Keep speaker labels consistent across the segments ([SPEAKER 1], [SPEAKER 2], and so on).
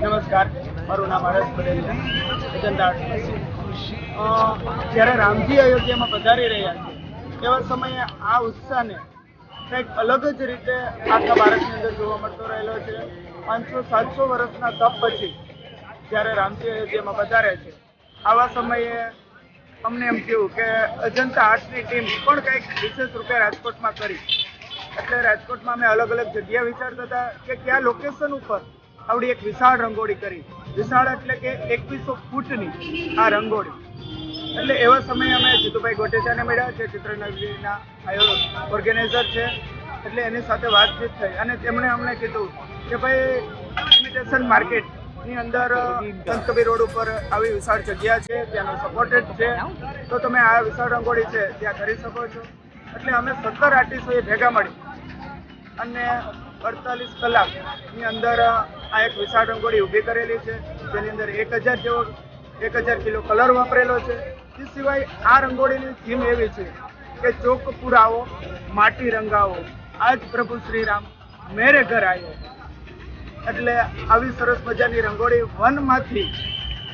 [SPEAKER 1] નમસ્કાર. મારું નામ હરસ પટેલ છે. આર્ટ જ્યારે રામજી અયોધ્યામાં પધારી રહ્યા છે, એવા સમયે આ ઉત્સાહને કંઈક અલગ જ રીતે આખા ભારતની અંદર જોવા મળતો રહેલો છે. પાંચસો, સાતસો વર્ષના તપ પછી જ્યારે રામજી અયોધ્યામાં પધારે છે, આવા સમયે અમને એમ થયું કે અજંતા આર્ટની ટીમ પણ કંઈક વિશેષ રૂપે રાજકોટમાં કરી. એટલે રાજકોટમાં અમે અલગ અલગ જગ્યા વિચારતા હતા કે કયા લોકેશન ઉપર આવડી એક વિશાળ રંગોળી કરી. વિશાળ એટલે કે એકવીસો ફૂટની આ રંગોળી. એટલે એવા સમયે અમે જીતુભાઈ ગોટેચાને મળ્યા જે ચિત્રનગરીના ઓર્ગેનાઇઝર છે. એટલે એની સાથે વાતચીત થઈ. અને તેમણે અમને કીધું કે ભાઈ ઇમિટેશન માર્કેટની અંદર સંતકબીર રોડ ઉપર આવી વિશાળ જગ્યા છે, ત્યાંનો સપોર્ટેડ છે. તો તમે આ વિશાળ રંગોળી છે, ત્યાં કરી શકો છો. એટલે અમે સત્તર આર્ટિસ્ટોએ ભેગા મળી. અને અડતાલીસ કલાકની અંદર આ એક વિશાળ રંગોળી ઊભી કરેલી છે. જેની અંદર એક હજાર જેવો એક હજાર કિલો કલર વાપરેલો છે. એ સિવાય આ રંગોળીની થીમ એવી છે કે ચોક પુરાવો માટી રંગાવો આજ પ્રભુ શ્રીરામ મેરે ઘર આવ્યો એટલે આવી સરસ મજાની રંગોળી વનમાંથી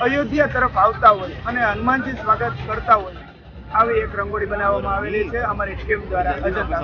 [SPEAKER 1] અયોધ્યા તરફ આવતા હોય અને હનુમાનજી સ્વાગત કરતા હોય, આવી એક રંગોળી બનાવવામાં આવેલી છે. અમારી ટીમ દ્વારા અજંતા